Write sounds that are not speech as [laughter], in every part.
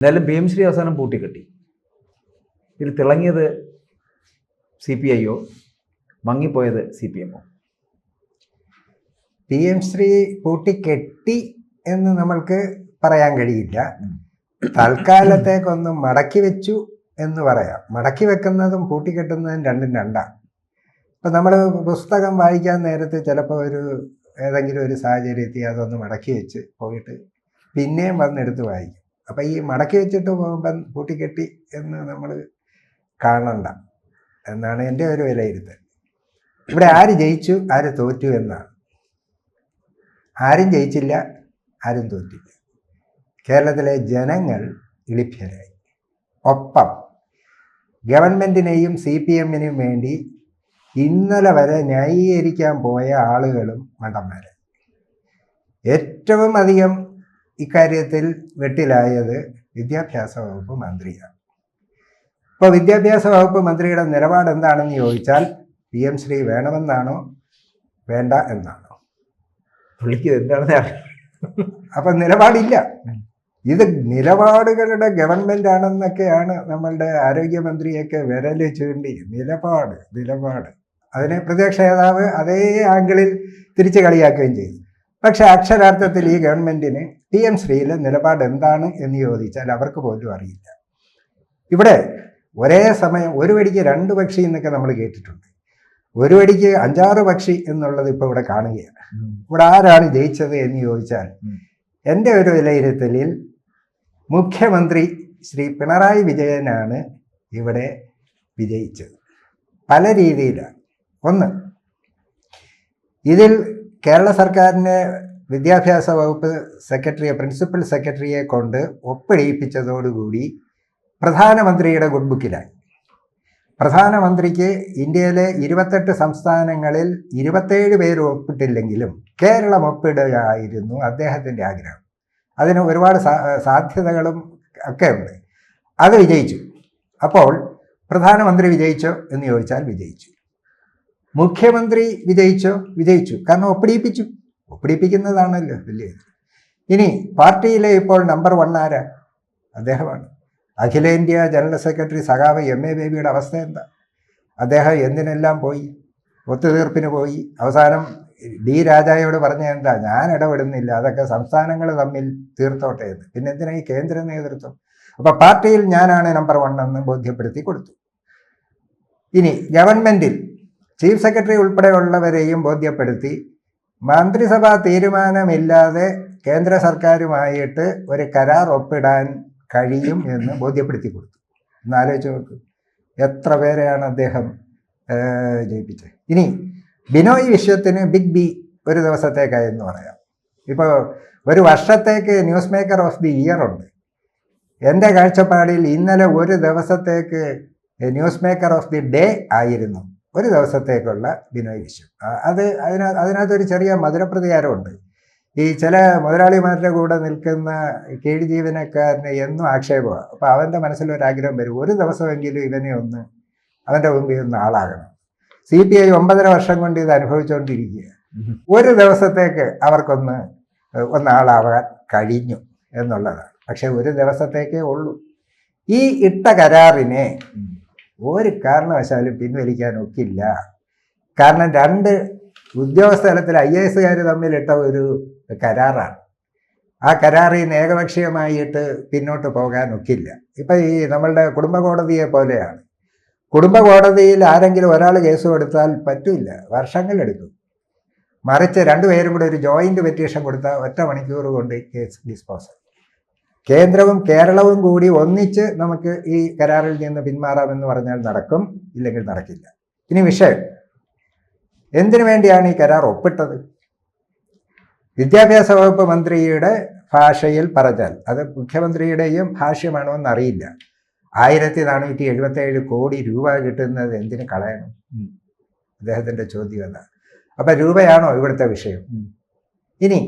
എന്തായാലും ഭീംശ്രീ അവസാനം പൂട്ടിക്കെട്ടി. ഇതിൽ തിളങ്ങിയത് സി പി ഐയോ മങ്ങിപ്പോയത് സി പി എമ്മോ പി എം ശ്രീ പൂട്ടിക്കെട്ടി എന്ന് നമ്മൾക്ക് പറയാൻ കഴിയില്ല. തൽക്കാലത്തേക്കൊന്ന് മടക്കി വെച്ചു എന്ന് പറയാം. മടക്കി വെക്കുന്നതും പൂട്ടിക്കെട്ടുന്നതും രണ്ടും രണ്ടാണ്. ഇപ്പം നമ്മൾ പുസ്തകം വായിക്കാൻ നേരത്തെ ചിലപ്പോൾ ഒരു ഏതെങ്കിലും ഒരു സാഹചര്യത്തിൽ അതൊന്ന് മടക്കി വെച്ച് പോയിട്ട് പിന്നെയും വന്നെടുത്ത് വായിക്കും. അപ്പം ഈ മടക്കി വെച്ചിട്ട് പോകുമ്പം പൂട്ടിക്കെട്ടി എന്ന് നമ്മൾ കാണണ്ട. എന്നാണ് എന്റെ ഒരു വിലയിരുത്തൽ. ഇവിടെ ആര് ജയിച്ചു ആര് തോറ്റു എന്നാണ് ആരും ജയിച്ചില്ല ആരും തോറ്റില്ല. കേരളത്തിലെ ജനങ്ങൾ ഇളിഭ്യരായി ഒപ്പം ഗവൺമെന്റിനെയും സി പി എമ്മിനും വേണ്ടി ഇന്നലെ വരെ ന്യായീകരിക്കാൻ പോയ ആളുകളും മണ്ടന്മാരായി. ഏറ്റവും അധികം ഇക്കാര്യത്തിൽ വെട്ടിലായത് വിദ്യാഭ്യാസ വകുപ്പ് മന്ത്രിയാണ്. ഇപ്പോൾ വിദ്യാഭ്യാസ വകുപ്പ് മന്ത്രിയുടെ നിലപാട് എന്താണെന്ന് ചോദിച്ചാൽ പി എം ശ്രീ വേണമെന്നാണോ? വേണ്ട എന്നാണോ? പുള്ളിക്ക് എന്താണെന്ന് അപ്പം നിലപാടില്ല. ഇത് നിലപാടുകളുടെ ഗവൺമെന്റ് ആണെന്നൊക്കെയാണ് നമ്മളുടെ ആരോഗ്യമന്ത്രിയൊക്കെ വിരൽ ചൂണ്ടി. നിലപാട് നിലപാട്. അതിനെ പ്രതിപക്ഷ നേതാവ് അതേ ആംഗിളിൽ തിരിച്ച് കളിയാക്കുകയും ചെയ്തു. പക്ഷെ അക്ഷരാർത്ഥത്തിൽ ഈ ഗവൺമെന്റിന് ടി എം ശ്രീയിലെ നിലപാട് എന്താണ് എന്ന് ചോദിച്ചാൽ അവർക്ക് പോലും അറിയില്ല. ഇവിടെ ഒരേ സമയം ഒരു വടിക്ക് രണ്ട് പക്ഷി എന്നൊക്കെ നമ്മൾ കേട്ടിട്ടുണ്ട്. ഒരു വടിക്ക് അഞ്ചാറ് പക്ഷി എന്നുള്ളത് ഇപ്പോൾ ഇവിടെ കാണുകയാണ്. ഇവിടെ ആരാണ് ജയിച്ചത് എന്ന് ചോദിച്ചാൽ. എന്റെ ഒരു വിലയിരുത്തലിൽ മുഖ്യമന്ത്രി ശ്രീ പിണറായി വിജയനാണ് ഇവിടെ വിജയിച്ചത്. പല രീതിയിലാണ്. ഒന്ന് ഇതിൽ കേരള സർക്കാരിന്റെ വിദ്യാഭ്യാസ വകുപ്പ് സെക്രട്ടറിയെ പ്രിൻസിപ്പൽ സെക്രട്ടറിയെ കൊണ്ട് ഒപ്പിടിയിപ്പിച്ചതോടുകൂടി പ്രധാനമന്ത്രിയുടെ ഗുഡ് ബുക്കിലായി. പ്രധാനമന്ത്രിക്ക് ഇന്ത്യയിലെ ഇരുപത്തെട്ട് സംസ്ഥാനങ്ങളിൽ ഇരുപത്തേഴ് പേര് ഒപ്പിട്ടില്ലെങ്കിലും കേരളം ഒപ്പിടുകയായിരുന്നു അദ്ദേഹത്തിന്റെ ആഗ്രഹം. അതിന് ഒരുപാട് സാധ്യതകളും ഒക്കെ ഉണ്ട്. അത് വിജയിച്ചു. അപ്പോൾ പ്രധാനമന്ത്രി വിജയിച്ചോ എന്ന് ചോദിച്ചാൽ വിജയിച്ചു. മുഖ്യമന്ത്രി വിജയിച്ചോ? വിജയിച്ചു. കാരണം ഒപ്പിടിയിപ്പിച്ചു ഒപ്പിടിപ്പിക്കുന്നതാണല്ലോ വലിയ ഇനി പാർട്ടിയിലെ ഇപ്പോൾ നമ്പർ വൺ ആരാ? അദ്ദേഹമാണ്. അഖിലേന്ത്യാ ജനറൽ സെക്രട്ടറി സഖാവ് എം എ ബേബിയുടെ അവസ്ഥ എന്താ? അദ്ദേഹം എന്തിനെല്ലാം പോയി? ഒത്തുതീർപ്പിന് പോയി. അവസാനം ഡി രാജായോട് പറഞ്ഞ എന്താ? ഞാൻ ഇടപെടുന്നില്ല. അതൊക്കെ സംസ്ഥാനങ്ങൾ തമ്മിൽ തീർത്തോട്ടെ എന്ന്. പിന്നെ എന്തിനാ ഈ കേന്ദ്ര നേതൃത്വം? അപ്പൊ പാർട്ടിയിൽ ഞാനാണ് നമ്പർ വൺ എന്ന് ബോധ്യപ്പെടുത്തി കൊടുത്തു. ഇനി ഗവൺമെന്റിൽ ചീഫ് സെക്രട്ടറി ഉൾപ്പെടെയുള്ളവരെയും ബോധ്യപ്പെടുത്തി മന്ത്രിസഭാ തീരുമാനമില്ലാതെ കേന്ദ്ര സർക്കാരുമായിട്ട് ഒരു കരാർ ഒപ്പിടാൻ കഴിയും എന്ന് ബോധ്യപ്പെടുത്തി കൊടുത്തു. എന്നാലോചിച്ച് നോക്ക്. എത്ര പേരെയാണ് അദ്ദേഹം ജയിപ്പിച്ചത്? ഇനി ബിനോയ് വിശ്വത്തിന് ബിഗ് ബി ഒരു ദിവസത്തേക്കായെന്ന് പറയാം. ഇപ്പോൾ ഒരു വർഷത്തേക്ക് news maker of the year ഉണ്ട്. എന്റെ കാഴ്ചപ്പാടിൽ ഇന്നലെ ഒരു ദിവസത്തേക്ക് news maker of the day ആയിരുന്നു. ഒരു ദിവസത്തേക്കുള്ള ബിനോയ് വിശ്വം അത് അതിനകത്ത് അതിനകത്തൊരു ചെറിയ മധുരപ്രതികാരമുണ്ട്. ഈ ചില മുതലാളിമാരുടെ കൂടെ നിൽക്കുന്ന കീഴ് ജീവനക്കാരന് എന്നും ആക്ഷേപമാണ് അപ്പോൾ അവന്റെ മനസ്സിലൊരാഗ്രഹം വരും. ഒരു ദിവസമെങ്കിലും ഇവനെ ഒന്ന് അവന്റെ മുമ്പിൽ ഒന്ന് ആളാകണം. സി പി ഐ ഒമ്പതര വർഷം കൊണ്ട് ഇത് അനുഭവിച്ചുകൊണ്ടിരിക്കുക ഒരു ദിവസത്തേക്ക് അവർക്കൊന്ന് ഒന്നാളാവാൻ കഴിഞ്ഞു എന്നുള്ളതാണ്. പക്ഷെ ഒരു ദിവസത്തേക്കേ ഉള്ളൂ. ഈ ഇട്ട കരാറിനെ ഒരു കാരണവശാലും പിൻവലിക്കാൻ ഒക്കില്ല കാരണം രണ്ട് ഉദ്യോഗസ്ഥ തലത്തിൽ ഐ എ എസുകാർ തമ്മിലിട്ട ഒരു കരാറാണ്. ആ കരാറിൽ നിന്ന് ഏകപക്ഷീയമായിട്ട് പിന്നോട്ട് പോകാൻ ഒക്കില്ല ഇപ്പം ഈ നമ്മളുടെ കുടുംബ കോടതിയെ പോലെയാണ്. കുടുംബ കോടതിയിൽ ആരെങ്കിലും ഒരാൾ കേസ് കൊടുത്താൽ പറ്റില്ല. വർഷങ്ങളെടുക്കും. മറിച്ച് രണ്ടുപേരും കൂടെ ഒരു ജോയിന്റ് പെറ്റീഷൻ കൊടുത്താൽ ഒറ്റ മണിക്കൂർ കൊണ്ട് കേസ് ഡിസ്പോസൽ കേന്ദ്രവും കേരളവും കൂടി ഒന്നിച്ച് നമുക്ക് ഈ കരാറിൽ നിന്ന് പിന്മാറാമെന്ന് പറഞ്ഞാൽ നടക്കും ഇല്ലെങ്കിൽ നടക്കില്ല. ഇനി വിഷയം. എന്തിനു വേണ്ടിയാണ് ഈ കരാർ ഒപ്പിട്ടത്? വിദ്യാഭ്യാസ വകുപ്പ് മന്ത്രിയുടെ ഭാഷയിൽ പറഞ്ഞാൽ അത് മുഖ്യമന്ത്രിയുടെയും ഭാഷ്യമാണോ എന്നറിയില്ല. ആയിരത്തി നാനൂറ്റി എഴുപത്തേഴ് കോടി രൂപ കിട്ടുന്നത് എന്തിനു കളയണം? അദ്ദേഹത്തിന്റെ ചോദ്യം അതാണ് അപ്പൊ രൂപയാണോ ഇവിടുത്തെ വിഷയം? ഇനി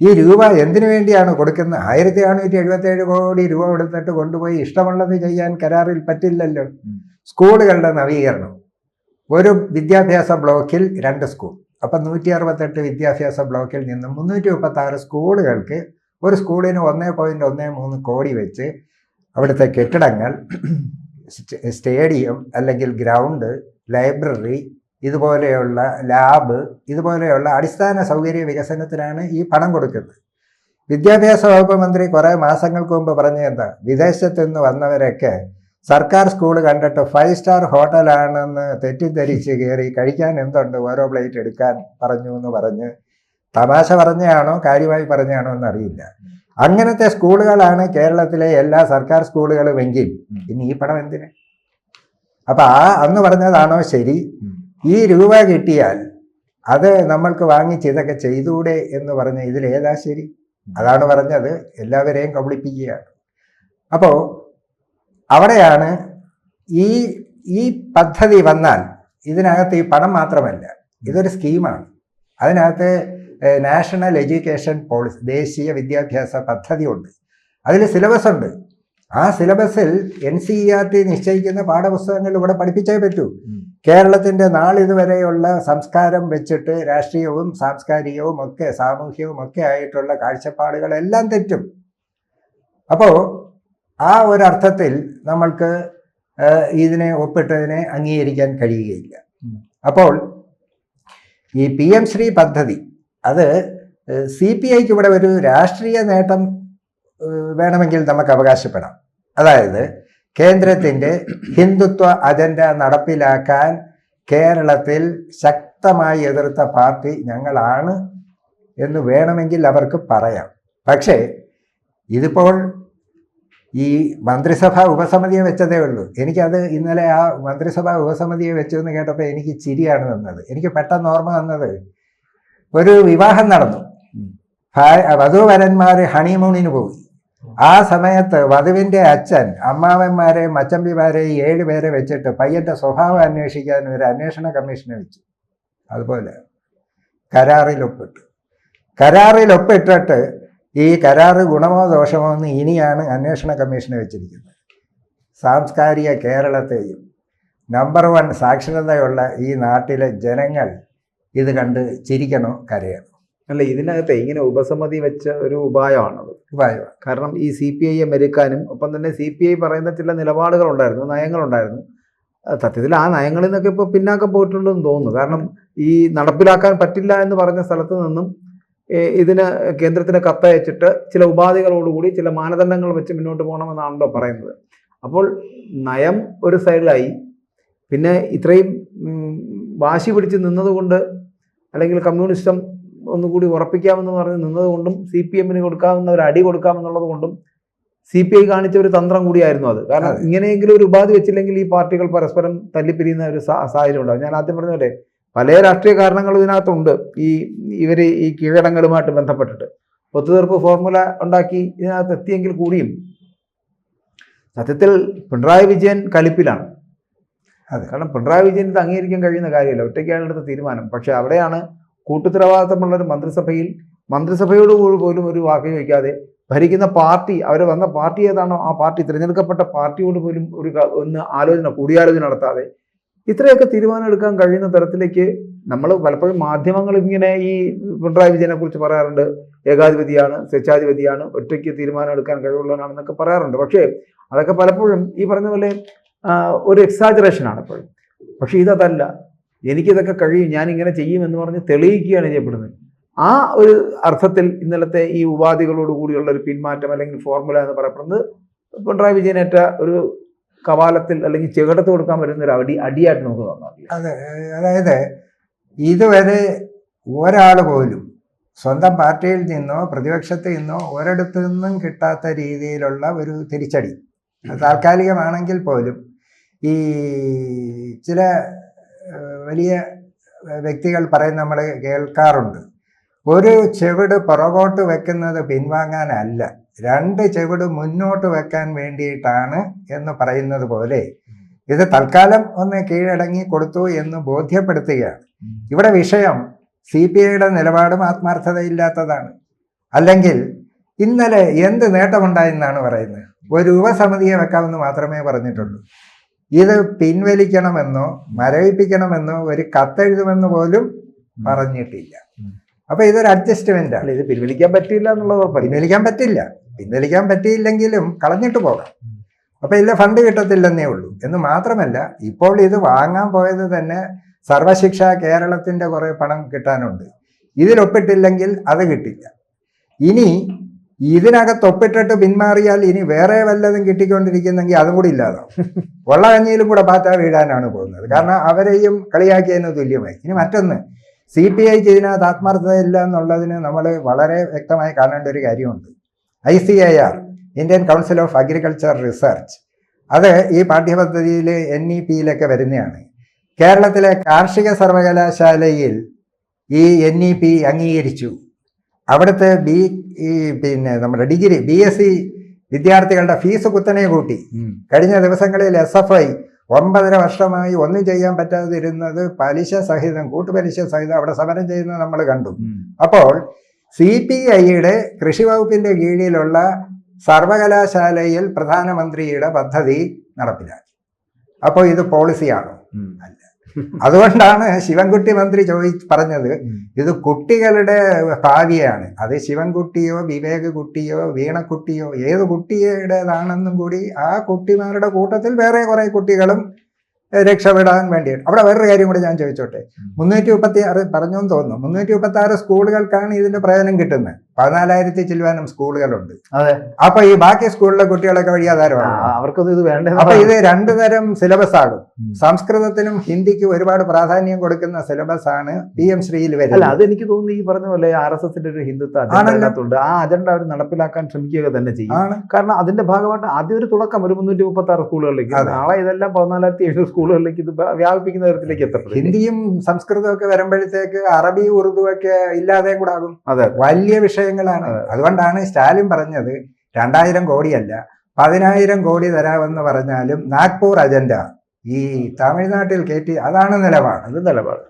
ഈ രൂപ എന്തിനു വേണ്ടിയാണ് കൊടുക്കുന്നത്? ആയിരത്തി നാനൂറ്റി എഴുപത്തേഴ് കോടി രൂപ കൊടുത്തിട്ട് കൊണ്ടുപോയി ഇഷ്ടമുള്ളത് ചെയ്യാൻ കരാറിൽ പറ്റില്ലല്ലോ. സ്കൂളുകളുടെ നവീകരണം. ഒരു വിദ്യാഭ്യാസ ബ്ലോക്കിൽ രണ്ട് സ്കൂൾ. അപ്പം നൂറ്റി അറുപത്തെട്ട് വിദ്യാഭ്യാസ ബ്ലോക്കിൽ നിന്നും മുന്നൂറ്റി മുപ്പത്തി ആറ് സ്കൂളുകൾക്ക് ഒരു സ്കൂളിന് ഒന്നേ പോയിന്റ് ഒന്നേ മൂന്ന് കോടി വെച്ച് അവിടുത്തെ കെട്ടിടങ്ങൾ സ്റ്റേഡിയം അല്ലെങ്കിൽ ഗ്രൗണ്ട് ലൈബ്രറി ഇതുപോലെയുള്ള ലാബ് ഇതുപോലെയുള്ള അടിസ്ഥാന സൗകര്യ വികസനത്തിനാണ് ഈ പണം കൊടുക്കുന്നത്. വിദ്യാഭ്യാസ വകുപ്പ് മന്ത്രി കുറേ മാസങ്ങൾക്ക് മുമ്പ് പറഞ്ഞ എന്താ? വിദേശത്ത് നിന്ന് വന്നവരൊക്കെ സർക്കാർ സ്കൂൾ കണ്ടിട്ട് ഫൈവ് സ്റ്റാർ ഹോട്ടലാണെന്ന് തെറ്റിദ്ധരിച്ച് കയറി കഴിക്കാൻ എന്തുണ്ട്? ഓരോ പ്ലേറ്റ് എടുക്കാൻ പറഞ്ഞു എന്ന് പറഞ്ഞ് തമാശ പറഞ്ഞാണോ കാര്യമായി പറഞ്ഞാണോ എന്നറിയില്ല. അങ്ങനത്തെ സ്കൂളുകളാണ് കേരളത്തിലെ എല്ലാ സർക്കാർ സ്കൂളുകളുമെങ്കിൽ ഇനി ഈ പണം എന്തിന്? അപ്പൊ ആ അന്ന് പറഞ്ഞതാണോ ശരി? ഈ രൂപ കിട്ടിയാൽ അത് നമ്മൾക്ക് വാങ്ങിച്ച് ഇതൊക്കെ ചെയ്തൂടെ എന്ന് പറഞ്ഞ ഇതിൽ ഏതാ ശരി? അതാണ് പറഞ്ഞത്. എല്ലാവരെയും കബളിപ്പിക്കുകയാണ്. അപ്പോൾ അവിടെയാണ് ഈ ഈ പദ്ധതി വന്നാൽ ഇതിനകത്ത് ഈ പണം മാത്രമല്ല ഇതൊരു സ്കീമാണ്. അതിനകത്ത് നാഷണൽ എഡ്യൂക്കേഷൻ പോളിസി ദേശീയ വിദ്യാഭ്യാസ പദ്ധതി ഉണ്ട് അതിൽ സിലബസ് ഉണ്ട്. ആ സിലബസിൽ N C E R T നിശ്ചയിക്കുന്ന പാഠപുസ്തകങ്ങൾ ഇവിടെ പഠിപ്പിച്ചേ പറ്റൂ. കേരളത്തിന്റെ നാളിതുവരെയുള്ള സംസ്കാരം വെച്ചിട്ട് രാഷ്ട്രീയവും സാംസ്കാരികവും ഒക്കെ സാമൂഹ്യവും ഒക്കെ ആയിട്ടുള്ള കാഴ്ചപ്പാടുകളെല്ലാം തെറ്റും. അപ്പോൾ ആ ഒരർത്ഥത്തിൽ നമ്മൾക്ക് ഇതിനെ ഒപ്പിട്ടതിനെ അംഗീകരിക്കാൻ കഴിയുകയില്ല. അപ്പോൾ ഈ പി എം ശ്രീ പദ്ധതി അത് സി പി ഐക്ക് ഇവിടെ ഒരു രാഷ്ട്രീയ നേട്ടം വേണമെങ്കിൽ നമുക്ക് അവകാശപ്പെടാം. അതായത് കേന്ദ്രത്തിന്റെ ഹിന്ദുത്വ അജണ്ട നടപ്പിലാക്കാൻ കേരളത്തിൽ ശക്തമായി എതിർത്ത പാർട്ടി ഞങ്ങളാണ് എന്ന് വേണമെങ്കിൽ അവർക്ക് പറയാം. പക്ഷേ ഇതിപ്പോൾ ഈ മന്ത്രിസഭ ഉപസമിതിയെ വെച്ചതേ ഉള്ളൂ. എനിക്കത് ഇന്നലെ ആ മന്ത്രിസഭ ഉപസമിതിയെ വെച്ചു എന്ന് കേട്ടപ്പോൾ എനിക്ക് ചിരിയാണ് വന്നത്. എനിക്ക് പെട്ടെന്ന് ഓർമ്മ വന്നത് ഒരു വിവാഹം നടന്നു. വധുവരന്മാർ ഹണിമൂണിന് പോയി. ആ സമയത്ത് വധുവിന്റെ അച്ഛൻ അമ്മാവന്മാരെയും മച്ചമ്പിമാരെ ഏഴുപേരെ വെച്ചിട്ട് പയ്യന്റെ സ്വഭാവം അന്വേഷിക്കാൻ ഒരു അന്വേഷണ കമ്മീഷനെ വെച്ചു. അതുപോലെ കരാറിൽ ഒപ്പിട്ടു. കരാറിൽ ഒപ്പിട്ടിട്ട് ഈ കരാറ് ഗുണമോ ദോഷമോ എന്ന് ഇനിയാണ് അന്വേഷണ കമ്മീഷനെ വെച്ചിരിക്കുന്നത്. സാംസ്കാരിക കേരളത്തെയും നമ്പർ വൺ സാക്ഷരതയുള്ള ഈ നാട്ടിലെ ജനങ്ങൾ ഇത് കണ്ട് ചിരിക്കണോ കരയണോ? അല്ല ഇതിനകത്ത് ഇങ്ങനെ ഉപസമിതി വെച്ച ഒരു ഉപായമാണത് ഉപായമാണ്. കാരണം ഈ സി പി ഐയെ മെരുക്കാനും ഒപ്പം തന്നെ സി പി ഐ പറയുന്ന ചില നിലപാടുകളുണ്ടായിരുന്നു നയങ്ങളുണ്ടായിരുന്നു. സത്യത്തിൽ ആ നയങ്ങളിൽ നിന്നൊക്കെ ഇപ്പോൾ പിന്നാക്കം പോയിട്ടുണ്ടെന്ന് തോന്നുന്നു. കാരണം ഈ നടപ്പിലാക്കാൻ പറ്റില്ല എന്ന് പറഞ്ഞ സ്ഥലത്ത് നിന്നും ഇതിന് കേന്ദ്രത്തിന് കത്തയച്ചിട്ട് ചില ഉപാധികളോടുകൂടി ചില മാനദണ്ഡങ്ങൾ വെച്ച് മുന്നോട്ട് പോകണമെന്നാണല്ലോ പറയുന്നത്. അപ്പോൾ നയം ഒരു സൈഡിലായി പിന്നെ ഇത്രയും വാശി പിടിച്ച് നിന്നതുകൊണ്ട് അല്ലെങ്കിൽ കമ്മ്യൂണിസം ഒന്നുകൂടി ഉറപ്പിക്കാമെന്ന് പറഞ്ഞ് നിന്നതുകൊണ്ടും സി പി എമ്മിന് കൊടുക്കാവുന്ന ഒരു അടി കൊടുക്കാമെന്നുള്ളത് കൊണ്ടും സി പി ഐ കാണിച്ച ഒരു തന്ത്രം കൂടിയായിരുന്നു അത്. കാരണം ഇങ്ങനെയെങ്കിലും ഒരു ഉപാധി വെച്ചില്ലെങ്കിൽ ഈ പാർട്ടികൾ പരസ്പരം തല്ലിപ്പിരിയുന്ന ഒരു സാഹചര്യം ഉണ്ടാവും ഞാൻ ആദ്യം പറഞ്ഞ പോലെ പല രാഷ്ട്രീയ കാരണങ്ങളും ഇതിനകത്തുണ്ട്. ഈ ഇവർ ഈ കീഴടങ്ങളുമായിട്ട് ബന്ധപ്പെട്ടിട്ട്. ഒത്തുതീർപ്പ് ഫോർമുല ഉണ്ടാക്കി ഇതിനകത്ത് എത്തിയെങ്കിൽ കൂടിയും സത്യത്തിൽ പിണറായി വിജയൻ കലിപ്പിലാണ്. അതെ. കാരണം പിണറായി വിജയൻ ഇത് അംഗീകരിക്കാൻ കഴിയുന്ന കാര്യമല്ല. ഒറ്റയ്ക്കാണ് എടുത്ത തീരുമാനം. പക്ഷെ അവിടെയാണ് കൂട്ടുത്തരവാദിത്തമുള്ള ഒരു മന്ത്രിസഭയിൽ മന്ത്രിസഭയോട് പോലും ഒരു വാക്ക് ചോദിക്കാതെ ഭരിക്കുന്ന പാർട്ടി അവർ വന്ന പാർട്ടി ഏതാണോ ആ പാർട്ടി തിരഞ്ഞെടുക്കപ്പെട്ട പാർട്ടിയോട് പോലും ഒരു ഒന്ന് ആലോചന കൂടിയാലോചന നടത്താതെ ഇത്രയൊക്കെ തീരുമാനം എടുക്കാൻ കഴിയുന്ന തരത്തിലേക്ക് നമ്മൾ പലപ്പോഴും മാധ്യമങ്ങൾ ഇങ്ങനെ ഈ പിണറായി വിജയനെ കുറിച്ച് പറയാറുണ്ട്. ഏകാധിപതിയാണ് സ്വേച്ഛാധിപതിയാണ് ഒറ്റയ്ക്ക് തീരുമാനം എടുക്കാൻ കഴിവുള്ളവനാണെന്നൊക്കെ പറയാറുണ്ട്. പക്ഷേ അതൊക്കെ പലപ്പോഴും ഈ പറഞ്ഞ പോലെ ഒരു എക്സാജറേഷൻ ആണ് എപ്പോഴും പക്ഷേ ഇതല്ല എനിക്കിതൊക്കെ കഴിയും ഞാൻ ഇങ്ങനെ ചെയ്യും എന്ന് പറഞ്ഞ് തെളിയിക്കുകയാണ് ചെയ്യപ്പെടുന്നത്. ആ ഒരു അർത്ഥത്തിൽ ഇന്നലത്തെ ഈ ഉപാധികളോട് കൂടിയുള്ള ഒരു പിന്മാറ്റം അല്ലെങ്കിൽ ഫോർമുല എന്ന് പറയപ്പെടുന്നത് പിണറായി വിജയനേറ്റ ഒരു കവാലത്തിൽ അല്ലെങ്കിൽ ചെകിടത്ത് കൊടുക്കാൻ പറ്റുന്ന ഒരു അടി അടിയായിട്ട് നമുക്ക് തോന്നാം അതെ അതായത് ഇതുവരെ ഒരാൾ പോലും സ്വന്തം പാർട്ടിയിൽ നിന്നോ പ്രതിപക്ഷത്തിൽ നിന്നോ ഒരിടത്തു നിന്നും കിട്ടാത്ത രീതിയിലുള്ള ഒരു തിരിച്ചടി. താൽക്കാലികമാണെങ്കിൽ പോലും ഈ ചില വലിയ വ്യക്തികൾ പറയുന്നത് നമ്മൾ കേൾക്കാറുണ്ട്. ഒരു ചെവിട് പുറകോട്ട് വെക്കുന്നത് പിൻവാങ്ങാനല്ല. രണ്ട് ചെവിട് മുന്നോട്ട് വെക്കാൻ വേണ്ടിയിട്ടാണ് എന്ന് പറയുന്നത് പോലെ ഇത് തൽക്കാലം ഒന്ന് കീഴടങ്ങി കൊടുത്തു എന്ന് ബോധ്യപ്പെടുത്തുകയാണ്. ഇവിടെ വിഷയം സി പി ഐയുടെ നിലപാടും ആത്മാർത്ഥതയില്ലാത്തതാണ്. അല്ലെങ്കിൽ ഇന്നലെ എന്ത് നേട്ടമുണ്ടായെന്നാണ് പറയുന്നത്? ഒരു ഉപസമിതിയെ വെക്കാമെന്ന് മാത്രമേ പറഞ്ഞിട്ടുള്ളൂ. ഇത് പിൻവലിക്കണമെന്നോ മരവിപ്പിക്കണമെന്നോ ഒരു കത്തെഴുതുമെന്ന് പോലും പറഞ്ഞിട്ടില്ല. അപ്പൊ ഇതൊരു അഡ്ജസ്റ്റ്മെന്റ് ആണ്. ഇത് പിൻവലിക്കാൻ പറ്റില്ല എന്നുള്ളത് പിൻവലിക്കാൻ പറ്റില്ല. പിൻവലിക്കാൻ പറ്റിയില്ലെങ്കിലും കളഞ്ഞിട്ട് പോകാം. അപ്പൊ ഇല്ല ഫണ്ട് കിട്ടത്തില്ലെന്നേ ഉള്ളൂ. എന്ന് മാത്രമല്ല ഇപ്പോൾ ഇത് വാങ്ങാൻ പോയത് തന്നെ സർവശിക്ഷ കേരളത്തിന്റെ കുറെ പണം കിട്ടാനുണ്ട്. ഇതിലൊപ്പിട്ടില്ലെങ്കിൽ അത് കിട്ടില്ല. ഇനി ഇതിനകത്ത് ഒപ്പിട്ടിട്ട് പിന്മാറിയാൽ ഇനി വേറെ വല്ലതും കിട്ടിക്കൊണ്ടിരിക്കുന്നെങ്കിൽ അതും കൂടി ഇല്ലാതാവും. [laughs] കഞ്ഞിയിലും കൂടെ പാറ്റ വീഴാനാണ് പോകുന്നത്. കാരണം അവരെയും കളിയാക്കിയതിന് തുല്യമായി. ഇനി മറ്റൊന്ന് സി പി ഐക്ക് ഇതിനകത്ത് ആത്മാർത്ഥതയില്ല എന്നുള്ളതിന് നമ്മൾ വളരെ വ്യക്തമായി കാണേണ്ട ഒരു കാര്യമുണ്ട്. I C A R Indian council of agriculture research. അത് ഈ പാഠ്യപദ്ധതിയിൽ എൻ ഇ പിയിലൊക്കെ വരുന്നതാണ്. കേരളത്തിലെ കാർഷിക സർവകലാശാലയിൽ ഈ എൻ ഇ പി അംഗീകരിച്ചു. അവിടുത്തെ ബി ഈ പിന്നെ നമ്മുടെ ഡിഗ്രി ബി എസ് സി വിദ്യാർത്ഥികളുടെ ഫീസ് കുത്തനെ കൂട്ടി. കഴിഞ്ഞ ദിവസങ്ങളിൽ എസ് എഫ് ഐ ഒമ്പതര വർഷമായി ഒന്നും ചെയ്യാൻ പറ്റാതിരുന്നത് പലിശ സഹിതം കൂട്ടുപലിശ സഹിതം അവിടെ സമരം ചെയ്യുന്നത് നമ്മൾ കണ്ടു. അപ്പോൾ സി പി ഐയുടെ കൃഷി വകുപ്പിന്റെ കീഴിലുള്ള സർവകലാശാലയിൽ പ്രധാനമന്ത്രിയുടെ പദ്ധതി നടപ്പിലാക്കി. അപ്പോൾ ഇത് പോളിസിയാണോ ഉം. അതുകൊണ്ടാണ് ശിവൻകുട്ടി മന്ത്രി ചോദി പറഞ്ഞത് ഇത് കുട്ടികളുടെ ഭാവിയാണ്. അത് ശിവൻകുട്ടിയോ വിവേക് കുട്ടിയോ വീണക്കുട്ടിയോ ഏത് കുട്ടിയുടേതാണെന്നും കൂടി ആ കുട്ടിമാരുടെ കൂട്ടത്തിൽ വേറെ കുറെ കുട്ടികളും രക്ഷപ്പെടാൻ വേണ്ടിയിട്ട്. അവിടെ വേറൊരു കാര്യം കൂടി ഞാൻ ചോദിച്ചോട്ടെ. മുന്നൂറ്റി മുപ്പത്തി ആറ് പറഞ്ഞെന്ന് തോന്നുന്നു. മുന്നൂറ്റി മുപ്പത്തി ആറ് സ്കൂളുകൾക്കാണ് ഇതിന്റെ പ്രയോജനം കിട്ടുന്നത്. പതിനാലായിരത്തി ചില്ലുവാനും സ്കൂളുകളുണ്ട്. അതെ. അപ്പൊ ഈ ബാക്കി സ്കൂളിലെ കുട്ടികളൊക്കെ വഴി ആധാരമാണ്. അവർക്കൊന്നും ഇത് വേണ്ട അപ്പൊ ഇത് രണ്ടു തരം സിലബസ് ആകും ഉം. സംസ്കൃതത്തിനും ഹിന്ദിക്കും ഒരുപാട് പ്രാധാന്യം കൊടുക്കുന്ന സിലബസ് ആണ് പി എം ശ്രീയിൽ വരുന്നത്. അത് എനിക്ക് തോന്നുന്നു ഈ പറഞ്ഞ പോലെ ആർ എസ് എസിന്റെ ഒരു ഹിന്ദുത്വ അജണ്ട അതിനകത്തുണ്ട്. ആ അജണ്ട അവർ നടപ്പിലാക്കാൻ ശ്രമിക്കുക തന്നെ ചെയ്യും. ആണ്. കാരണം അതിന്റെ ഭാഗമായിട്ട് ആദ്യം ഒരു തുടക്കം ഒരു മുന്നൂറ്റി മുപ്പത്തി ആറ് സ്കൂളുകളിലേക്ക്. നാളെ ഇതെല്ലാം പതിനാലായിരത്തി എഴുന്നൂറ് സ്കൂളുകളിലേക്ക് ഇത് വ്യാ- വ്യാപിപ്പിക്കുന്ന തരത്തിലേക്ക് എത്തപ്പെടും. ഹിന്ദിയും സംസ്കൃതവും ഒക്കെ വരുമ്പോഴത്തേക്ക് അറബി ഉറുദു ഒക്കെ ഇല്ലാതെ കൂടെ ആകും. അതെ. വലിയ വിഷയങ്ങളാണ്. അതുകൊണ്ടാണ് സ്റ്റാലിൻ പറഞ്ഞത് രണ്ടായിരം കോടിയല്ല പതിനായിരം കോടി തരാമെന്ന് പറഞ്ഞാലും നാഗ്പൂർ അജണ്ട ഈ തമിഴ്നാട്ടിൽ കയറ്റി അതാണ് നിലപാട്. അത് നിലപാട്.